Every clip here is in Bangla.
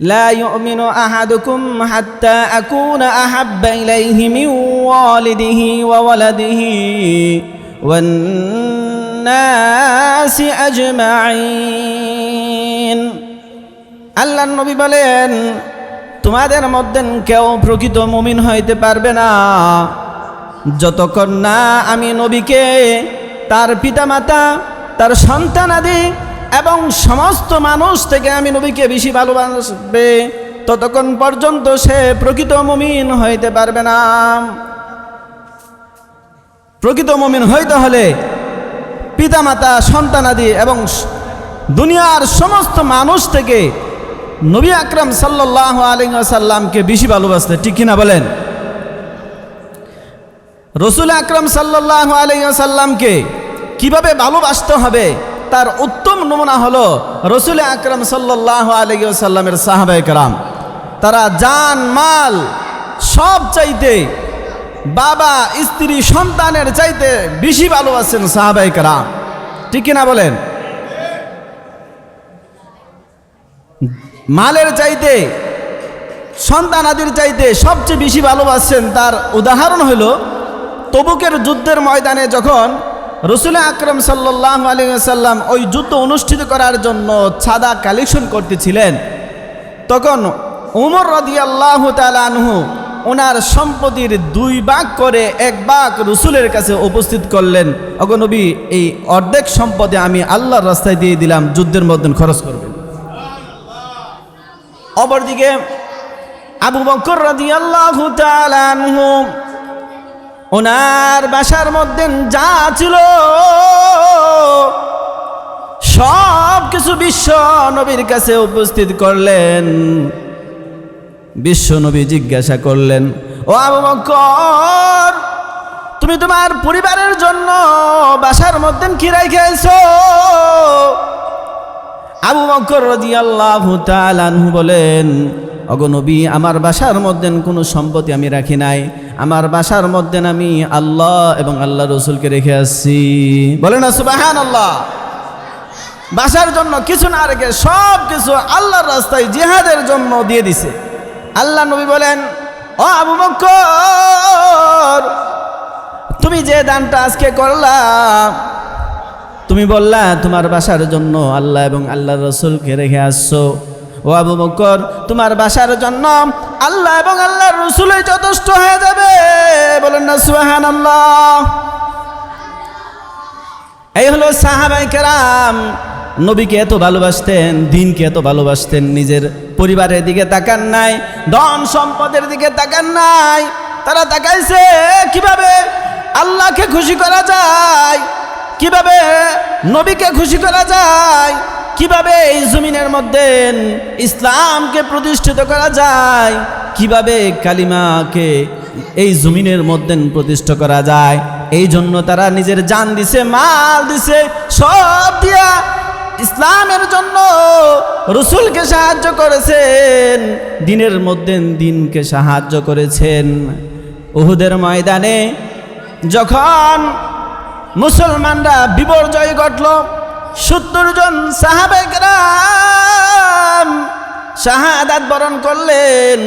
لا يؤمن أحدكم حتى أكون أحب إليه من والده وولده والناس أجمعين আল্লাহ নবী বলেন তোমাদের মধ্যে কেউ প্রকৃত মুমিন হইতে পারবে না যতক্ষণ না আমি নবীকে তার পিতামাতা তার সন্তানাদি এবং সমস্ত মানুষ থেকে আমি নবীকে বেশি ভালোবাসবে, ততক্ষণ পর্যন্ত সে প্রকৃত মমিন হইতে পারবে না। প্রকৃত মুমিন হইতে হলে পিতামাতা, সন্তানাদি এবং দুনিয়ার সমস্ত মানুষ থেকে নবী আকরাম সাল্লাহ আলিঙ্গাসাল্লামকে বেশি ভালোবাসতে, ঠিক কিনা বলেন? রসুল আকরাম সাল্লাহ আলিয়াসাল্লামকে কীভাবে ভালোবাসতে হবে? তার উত্তম নমুনা হলো রসুল আকরাম সাল্লাহ আলিয়াসাল্লামের সাহাবাই কারাম। তারা জান, মাল সব চাইতে বাবা, স্ত্রী, সন্তানের চাইতে বেশি ভালোবাসেন সাহাবাই কারাম। ঠিক কিনা বলেন? মালের চাইতে, সন্তান আদির চাইতে সবচেয়ে বেশি ভালোবাসছেন তার উদাহরণ হলো তবুকের যুদ্ধের ময়দানে যখন রসুল আকরম সাল্লাহ আলী সাল্লাম ওই যুদ্ধ অনুষ্ঠিত করার জন্য ছাদা কালেকশন করতেছিলেন। তখন উমর রদি আল্লাহ তালহু ওনার সম্পত্তির দুই ভাগ করে এক ভাগ রসুলের কাছে উপস্থিত করলেন। অগনবী এই অর্ধেক সম্পদে আমি আল্লাহর রাস্তায় দিয়ে দিলাম, যুদ্ধের মধ্যে খরচ করবেন। অপরদিকে আবু বকর রাদিয়াল্লাহু তাআলা আনহু ওনার বাসার মধ্যে যা ছিল, সব কিছু বিশ্ব নবীর কাছে উপস্থিত করলেন। বিশ্ব নবী জিজ্ঞাসা করলেন, ও আবু বকর, তুমি তোমার পরিবারের জন্য বাসার মধ্যে খিরাই খেয়েছো? আবু বকর তাআলা আনহু বলেন অগনবী আমার বাসার মধ্যে কোনো সম্পত্তি আমি রাখি নাই। আমার বাসার মধ্যে আমি আল্লাহ এবং আল্লাহ রসুলকে রেখে আসছি। বলে না সুবাহান আল্লাহ বাসার জন্য কিছু না রেখে সব কিছু আল্লাহর রাস্তায় জিহাদের জন্য দিয়ে দিছে। আল্লাহ নবী বলেন, ও আবু বকর তুমি যে দানটা আজকে করলাম তুমি বললা, তোমার বাসার জন্য আল্লাহ এবং আল্লাহ রসুলকে রেখে আসছো। ও আবু বকর তোমার বাসার জন্য আল্লাহ এবং আল্লাহ রসুলে যথেষ্ট হয়ে যাবে। বলেন না সুহান আল্লাহ এই হলো সাহাবাই কেরাম। নবীকে এত ভালোবাসতেন, দিনকে এত ভালোবাসতেন, নিজের পরিবারের দিকে তাকান নাই, ধন সম্পদের দিকে তাকান নাই। তারা তাকাইছে, কীভাবে আল্লাহকে খুশি করা যায়? কীভাবে নবীকে খুশি করা যায়? কীভাবে এই জমিনের মধ্যে ইসলামকে প্রতিষ্ঠিত করা যায়? কীভাবে কালিমাকে এই জমিনের মধ্যে প্রতিষ্ঠা করা যায়? এই জন্য তারা নিজের জান দিছে, মাল দিছে, সব দিয়া ইসলামের জন্য রসুলকে সাহায্য করেছেন, দিনের মধ্যে দিনকে সাহায্য করেছেন। উহুদের ময়দানে যখন মুসলমানরা বিপর্যয় ঘটল সত্তর জন সাহাবেকরাম শাহাদাত বরণ করলেন।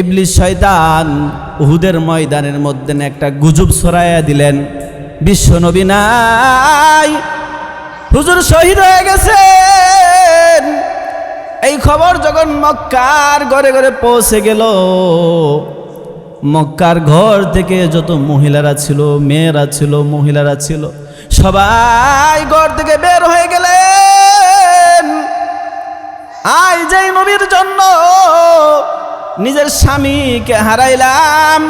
ইবলিস শয়তান উহুদের ময়দানের মধ্যে একটা গুজব ছড়াইয়া দিলেন। বিশ্ব নবী নাই, হুজুর শহীদ হয়ে গেছেন। এই খবর যখন মক্কার ঘরে ঘরে পৌঁছে গেল, মক্কার ঘর থেকে যত মহিলারা ছিল, মেয়েরা ছিল, মহিলারা ছিল সবাই ঘর থেকে বের হয়ে গেলেন। আই যেই নবীর জন্য নিজের স্বামীকে হারাইলাম,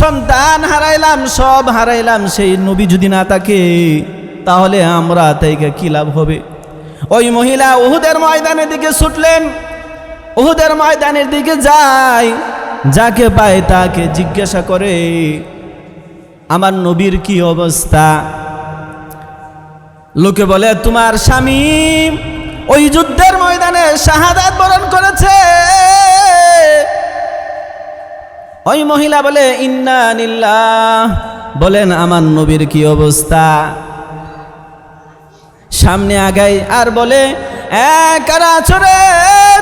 সন্তান হারাইলাম, সব হারাইলাম, সেই নবী যদি না থাকে, তাহলে আমরা তাইকে কি লাভ হবে? ওই মহিলা উহুদের ময়দানের দিকে ছুটলেন। উহুদের ময়দানের দিকে যায়, যাকে পায় তাকে জিজ্ঞাসা করে, আমার নবীর কি অবস্থা? লোকে বলে তোমার স্বামী ওই যুদ্ধের ময়দানে শাহাদাত বরণ করেছে। ওই মহিলা বলে ইন্না নিল্লাহ বলেন আমার নবীর কি অবস্থা? সামনে আগাই আর বলে "এ, কারা আছো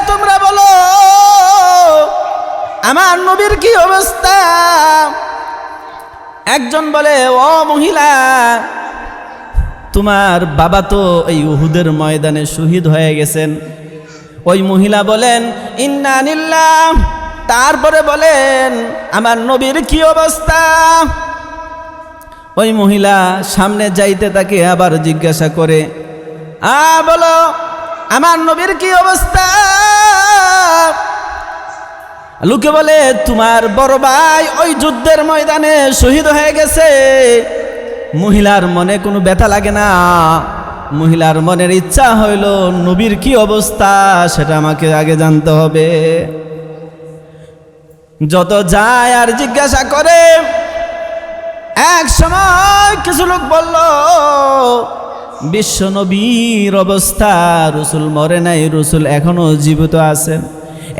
তোমরা বলো আমার নবীর কি অবস্থা? একজন বলে ও মহিলা তোমার বাবা তো এই উহুদের ময়দানে শহীদ হয়ে গেছেন। ওই মহিলা বলেন, ইন্না নিল্লাহ। তারপরে বলেন, আমার নবীর কি অবস্থা? ওই মহিলা সামনে যাইতে তাকে আবার জিজ্ঞাসা করে, আ, বলো, আমার নবীর কি অবস্থা? লোকে বলে, তোমার বড় ভাই ওই যুদ্ধের ময়দানে শহীদ হয়ে গেছে। মহিলার মনে কোনো ব্যথা লাগে না। মহিলার মনের ইচ্ছা হইল, নবীর কি অবস্থা, সেটা আমাকে আগে জানতে হবে। যত যায় আর জিজ্ঞাসা করে, এক সময় কিছু লোক বলল বিশ্ব নবীর অবস্থা, রসুল মরে নাই, রসুল এখনও জীবিত আছেন।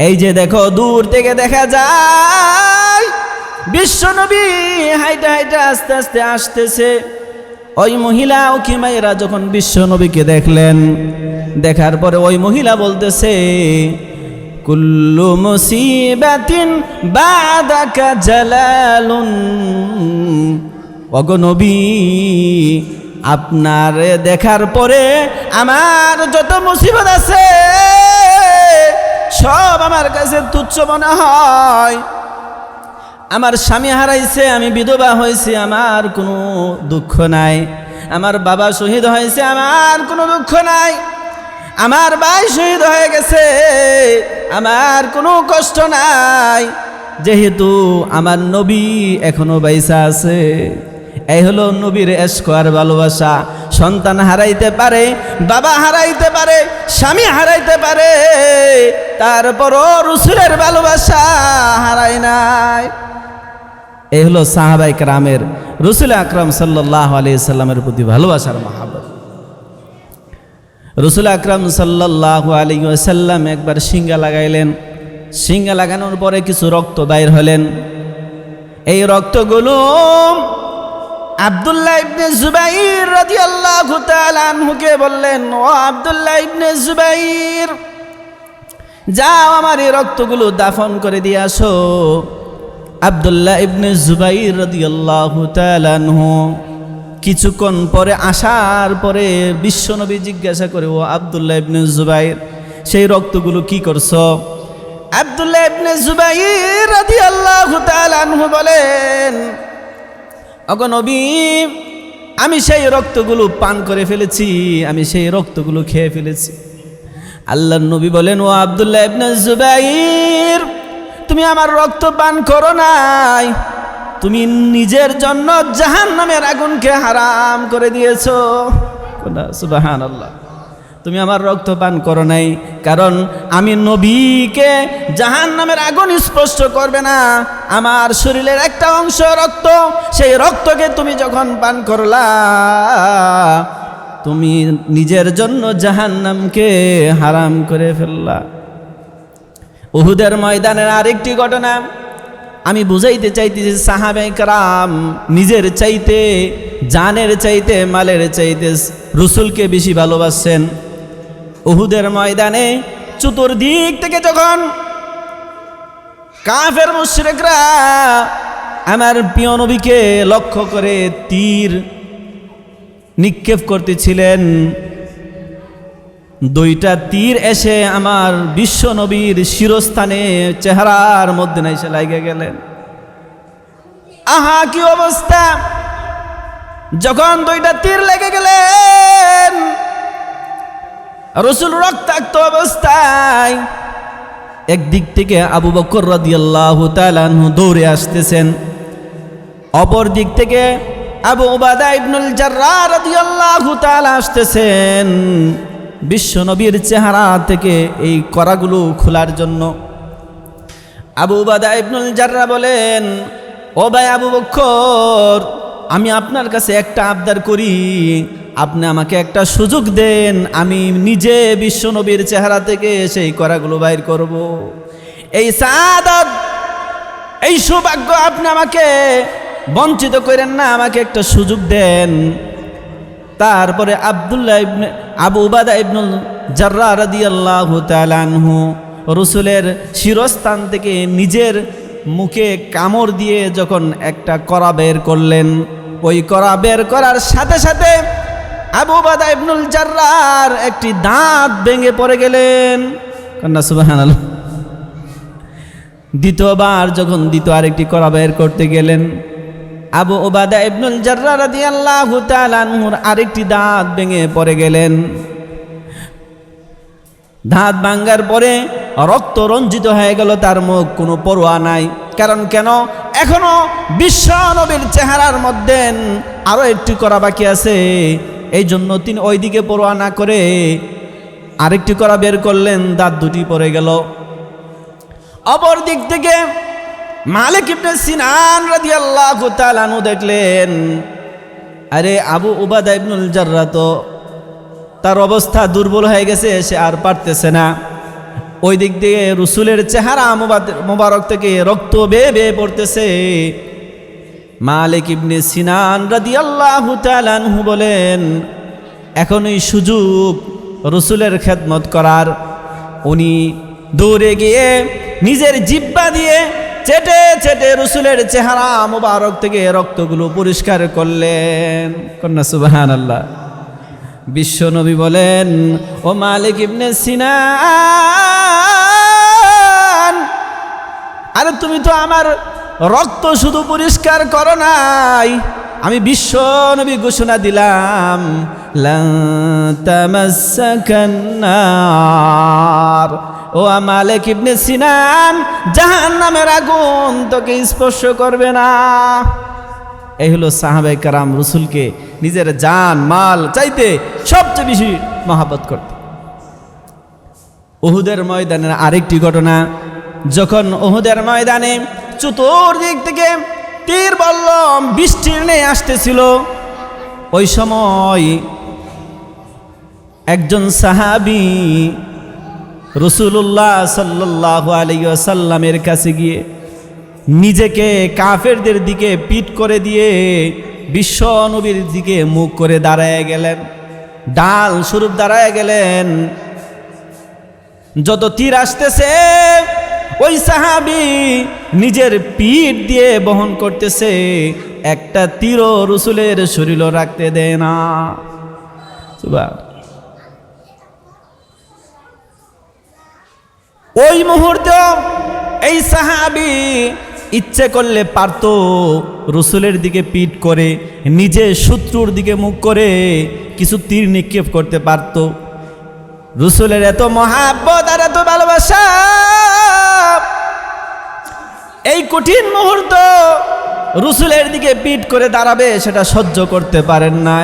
এই যে দেখো, দূর থেকে দেখা যায় বিশ্ব নবী হাইটে হাইটে আস্তে আস্তে আসতেছে। ওই মহিলা ও কিমাইরা যখন বিশ্ব নবীকে দেখলেন, দেখার পরে ওই মহিলা বলতেছে, কুল্লু মুসিবাতিন বাদাকা জালালুন। অগনবী আপনার দেখার পরে আমার যত মুসিবত আছে, সব আমার কাছে তুচ্ছ মনে হয়। আমার স্বামী হারাইছে, আমি বিধবা হয়েছি, আমার কোনো দুঃখ নাই। আমার বাবা শহীদ হয়েছে, আমার কোনো দুঃখ নাই। আমার ভাই শহীদ হয়ে গেছে, আমার কোনো কষ্ট নাই। যেহেতু আমার নবী এখনও বাইসা আছে, এই হলো নবীর এস্কোয়ার ভালোবাসা। সন্তান হারাইতে পারে, বাবা হারাইতে পারে, স্বামী হারাইতে পারে, তারপরও রসুলের ভালোবাসা হারাই নাই। এই হলো সাহাবাই রামের রসুল আকরাম সাল্লাহ আলি সাল্লামের প্রতি ভালোবাসার মহাবত রসুল আকরাম সাল্লাহ আলী সাল্লাম একবার সিঙ্গা লাগাইলেন। সিঙ্গা লাগানোর পরে কিছু রক্ত বাইর হলেন। এই রক্তগুলো আবদুল্লাহ ইবনে জুবাইর রাদিয়াল্লাহু তাআলা আনহুকে বললেন, ও আবদুল্লাহ ইবনে জুবাইর, যাও আমার এই রক্তগুলো দাফন করে দিয়ে আসো। আবদুল্লাহ ইবনে জুবাইর রাদিয়াল্লাহু তাআলা আনহু কিছুক্ষণ পরে আসার পরে বিশ্বনবী জিজ্ঞাসা করে, ও আবদুল্লাহ ইবনে জুবাইর, সেই রক্তগুলো কি করছ? আবদুল্লাহ ইবনে জুবাইর রাদিয়াল্লাহু তাআলা আনহু বলেন অগনবী আমি সেই রক্তগুলো পান করে ফেলেছি, আমি সেই রক্তগুলো খেয়ে ফেলেছি। আল্লাহ নবী বলেন, ও আবদুল্লাহ ইবনে জুবাইর, তুমি আমার রক্ত পান করো নাই। তুমি নিজের জন্য জাহান নামের আগুনকে হারাম করে দিয়েছ। সুবাহান আল্লাহ তুমি আমার রক্ত পান করো নাই। কারণ আমি নবীকে জাহান নামের আগুন স্পষ্ট করবে না। আমার শরীরের একটা অংশ রক্ত, সেই রক্তকে তুমি যখন পান করলা, তুমি নিজের জন্য জাহান নামকে হারাম করে ফেললা। উহুদের ময়দানের আরেকটি ঘটনা, আমি বুঝাইতে চাইতেছি সাহাবে কারাম নিজের চাইতে, জানের চাইতে, মালের চাইতে রসুলকে বেশি ভালোবাসছেন। উহুদের ময়দানে চতুর্দিক থেকে যখন কাফের মুশ্রেকরা আমার প্রিয় নবীকে লক্ষ্য করে তীর নিক্ষেপ করতেছিলেন, দুইটা তীর এসে আমার বিশ্ব নবীর শিরস্থানে চেহারার মধ্যে এসে লাগে গেলেন। আহা, কি অবস্থা? যখন দুইটা তীর লেগে গেলেন রসুল রক্তাক্ত অবস্থায় একদিক থেকে আবু বকর রাদিয়াল্লাহু তাআলাহু দৌড়ে আসতেছেন। অপর দিক থেকে আবু উবাদা ইবনুল জাররাহ রাদিয়াল্লাহু তাআলা আসতেছেন। বিশ্ব নবীর চেহারা থেকে এই করাগুলো খোলার জন্য। আবু উবাদা ইবনুল জাররা বলেন, ও ভাই আবু বক্কর আমি আপনার কাছে একটা আবদার করি। আপনি আমাকে একটা সুযোগ দেন, আমি নিজে বিশ্ব নবীর চেহারা থেকে সেই করাগুলো বাইর করব। এই সাদাত, এই সৌভাগ্য আপনি আমাকে বঞ্চিত করেন না, আমাকে একটা সুযোগ দেন তারপরে আবদুল্লাহ ইবনে, আবু উবাদা ইবনুল জাররা রাদিয়াল্লাহু তাআলা আনহু রসুলের শিরস্থান থেকে নিজের মুখে কামড় দিয়ে যখন একটা করা বের করলেন, ওই করা বের করার সাথে সাথে আবু বাদা ইবনুল জার্রার একটি দাঁত ভেঙে পড়ে গেলেন। কন্যা সুবাহান দ্বিতীয়বার যখন দ্বিতীয় আরেকটি করা বের করতে গেলেন, আবু ওবাদা ইবনুল জার্রা রাদিয়াল্লাহু তাআলা আনহুর আরেকটি দাঁত ভেঙে পড়ে গেলেন। দাঁত ভাঙ্গার পরে রক্ত রঞ্জিত হয়ে গেল, তার মুখ কোনো পরোয়া নাই। কারণ কেন? এখনও বিশ্ব নবীর চেহারার মধ্যে আরও একটি করা বাকি আছে। এই জন্য তিনি ওইদিকে পরোয়া না করে আরেকটি করা বের করলেন, দাঁত দুটি পড়ে গেল। অপর দিক থেকে মালিক ইবনে সিনান রাদিয়াল্লাহু তাআলা দেখলেন, আরে আবু উবাদা ইবনুল জাররা তো তার অবস্থা দুর্বল হয়ে গেছে, সে আর পারতেছে না। ওই দিক দিয়ে রসুলের চেহারা মোবারক থেকে রক্ত বেয়ে বেয়ে পড়তেছে। মালিক ইবনে সিনান রাদিয়াল্লাহু তাআলা আনহু বলেন এখনই সুযোগ রসুলের খেদমত করার। উনি দৌড়ে গিয়ে নিজের জিব্বা দিয়ে চেটে চেটে রসুলের চেহারা মোবারক থেকে রক্তগুলো পরিষ্কার করলেন। কন্যা সুবাহান আল্লাহ বিশ্ব নবী বলেন, ও মালিক ইবনে সিনান, আরে তুমি তো আমার রক্ত শুধু পরিষ্কার করো নাই। আমি বিশ্ব নবী ঘোষণা দিলাম ও মালিক ইবনে সিনান জাহান নামের আগুন তোকে স্পর্শ করবে না। এই হলো সাহাবে কারাম রসুলকে নিজের জান, মাল চাইতে সবচেয়ে বেশি মহাবত করত। ওহুদের ময়দানের আরেকটি ঘটনা যখন ওহুদের ময়দানে চতুর্দিক থেকে তীর বল্লম বৃষ্টির নেই আসতেছিল, ওই সময় একজন সাহাবি রসুল্লাহ সাল্লাহ আলাইসাল্লামের কাছে গিয়ে নিজেকে কাফেরদের দিকে পিট করে দিয়ে বিশ্ব নবীর দিকে মুখ করে দাঁড়ায় গেলেন। ডাল স্বরূপ দাঁড়ায় গেলেন। যত তীর আসতেছে ওই সাহাবি নিজের পিঠ দিয়ে বহন করতেছে, একটা তীরও রসুলের শরীরও রাখতে দেয় না। ওই মুহূর্তে এই সাহাবি ইচ্ছে করলে পারত রসুলের দিকে পিঠ করে, নিজে শত্রুর দিকে মুখ করে কিছু তীর নিক্ষেপ করতে পারত। রসুলের এত মহাব্বত আর এত ভালোবাসা এই কঠিন মুহূর্ত রসুলের দিকে পিঠ করে দাঁড়াবে, সেটা সহ্য করতে পারেন না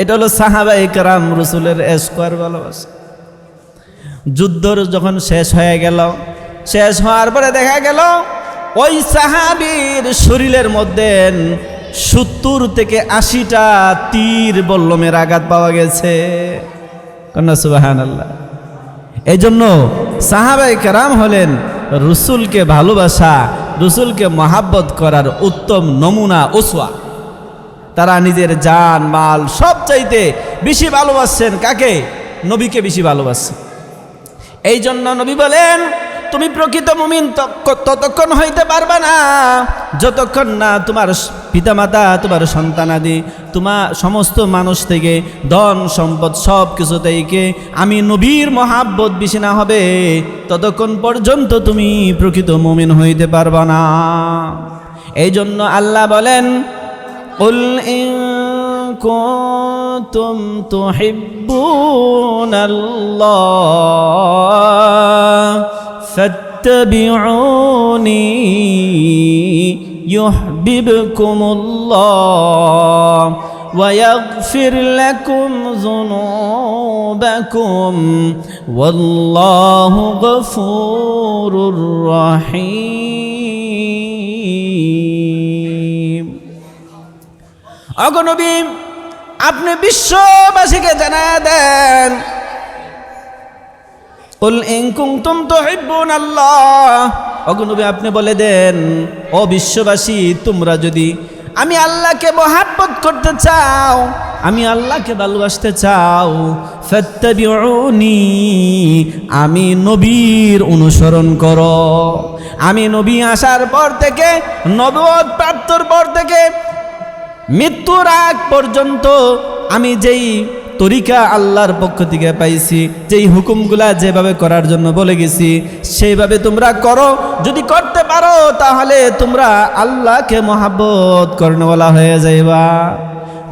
এটা হলো সাহাবাই কারাম রসুলের এসকোয়ার ভালোবাসা। যুদ্ধ যখন শেষ হয়ে গেল, শেষ হওয়ার পরে দেখা গেল, ওই সাহাবীর শরীরের মধ্যে সত্তর থেকে আশিটা তীর বল্লমের আঘাত পাওয়া গেছে। কন্যা সুবাহান আল্লাহ এই জন্য সাহাবাই কারাম হলেন রসুলকে ভালোবাসা, রসুলকে মহাব্বত করার উত্তম নমুনা ওসোয়া তারা নিজের জান, মাল সব চাইতে বেশি ভালোবাসছেন কাকে? নবীকে বেশি ভালোবাসছেন। এই জন্য নবী বলেন, তুমি প্রকৃত মুমিন, তক- ততক্ষণ হইতে পারবা না। যতক্ষণ না তোমার পিতামাতা তোমার সন্তানাদি তোমার সমস্ত মানুষ থেকে ধন সম্পদ সব কিছু থেকে আমি নবীর মহাব্বত বেশি না হবে ততক্ষণ পর্যন্ত তুমি প্রকৃত মুমিন হইতে পারবা না এই জন্য আল্লাহ বলেন قل إن كنتم تحبون الله فاتبعوني يحببكم الله ويغفر لكم ذنوبكم والله غفور رحيم অগনবী আপনি বিশ্ববাসীকে জানা দেন উল ইন কুনতুম তুহিব্বুন আল্লাহ অগনবী আপনি বলে দেন, ও বিশ্ববাসী, তোমরা যদি আমি আল্লাহকে মহাব্বত করতে চাও, আমি আল্লাহকে ভালোবাসতে চাও, ফাত্তাবিউনি, আমি নবীর অনুসরণ করো। আমি নবী আসার পর থেকে নবদ প্রাপ্তর পর থেকে, মৃত্যুর আগ পর্যন্ত আমি যেই তরিকা আল্লাহর পক্ষ থেকে পাইছি, যেই হুকুমগুলা যেভাবে করার জন্য বলে গেছি, সেইভাবে তোমরা করো। যদি করতে পারো, তাহলে তোমরা আল্লাহকে মহাব্বত করনেওয়ালা হয়ে যাইবা।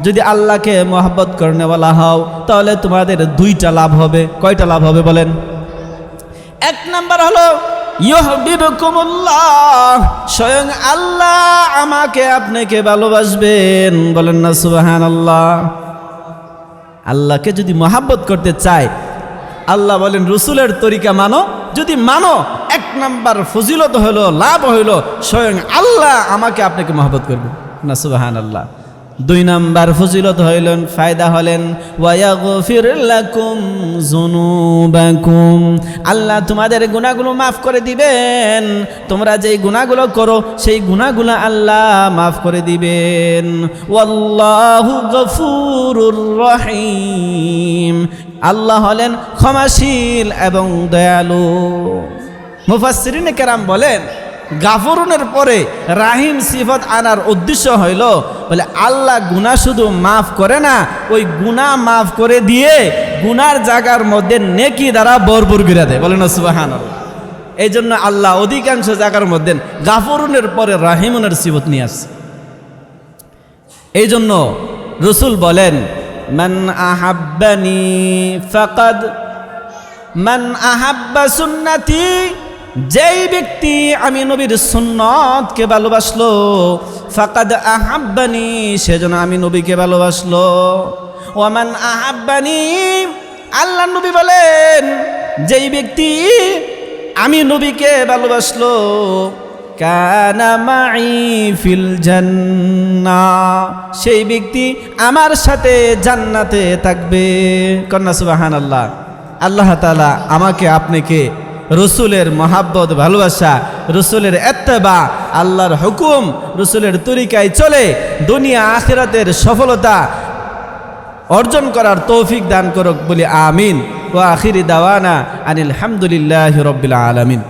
যদি আল্লাহকে মহাব্বত করনেওয়ালা হও, তাহলে তোমাদের দুইটা লাভ হবে। কয়টা লাভ হবে বলেন? এক নাম্বার হলো স্বয়ং আল্লাহ আমাকে আপনাকে ভালোবাসবেন। বলেন না সুবাহান আল্লাহ আল্লাহকে যদি মহাব্বত করতে চায়, আল্লাহ বলেন, রসুলের তরিকা মানো, যদি মানো, এক নাম্বার ফজিলত হইল লাভ হইল, স্বয়ং আল্লাহ আমাকে আপনাকে মহাব্বত করবে। না সুবাহান আল্লাহ দুই নাম্বার ফজিলত হইলেন, ফায়দা হলেন আল্লাহ তোমাদের গুনাহগুলো মাফ করে দিবেন। তোমরা যেই গুনাহগুলো করো, সেই গুনাহগুলো আল্লাহ মাফ করে দিবেন। আল্লাহ হলেন ক্ষমাশীল এবং দয়ালু। মুফাসসিরিনে কেরাম বলেন গাফরুনের পরে রাহিম সিফত আনার উদ্দেশ্য হইল, বলে আল্লাহ গুনাহ শুধু মাফ করে না, ওই গুনাহ মাফ করে দিয়ে গুনার জায়গার মধ্যে নেকি দ্বারা বরবর গিরা দেয়। বলে না সুবাহান এই জন্য আল্লাহ অধিকাংশ জায়গার মধ্যে গাফরুনের পরে রাহিমনের সিফত নিয়ে আসছে। এই জন্য রসুল বলেন, মান আহাব্বানি ফাকাদ, মান আহাব্বা সুন্নাতি যেই ব্যক্তি আমি নবীর সুন্নতকে ভালোবাসলো, ফাকাদ আহাব্বানি, সেজন্য আমি নবীকে ভালোবাসলো। ওমান আহাব্বানি, আল্লাহ নবী বলেন, যেই ব্যক্তি আমি নবীকে ভালোবাসলো, কানা মাই ফিল জান্না, সেই ব্যক্তি আমার সাথে জান্নাতে থাকবে। কন্যা সুবাহান আল্লাহ আল্লাহ তালা আমাকে, আপনাকে রসুলের মহাব্বত, ভালোবাসা, রসুলের এত্তেবা, আল্লাহর হুকুম, রসুলের তরিকায় চলে, দুনিয়া আখেরাতের সফলতা অর্জন করার তৌফিক দান করুক বলে আমিন। ও আখিরি দাওয়ানা আনিল হামদুলিল্লাহ রব্বিল আলমিন।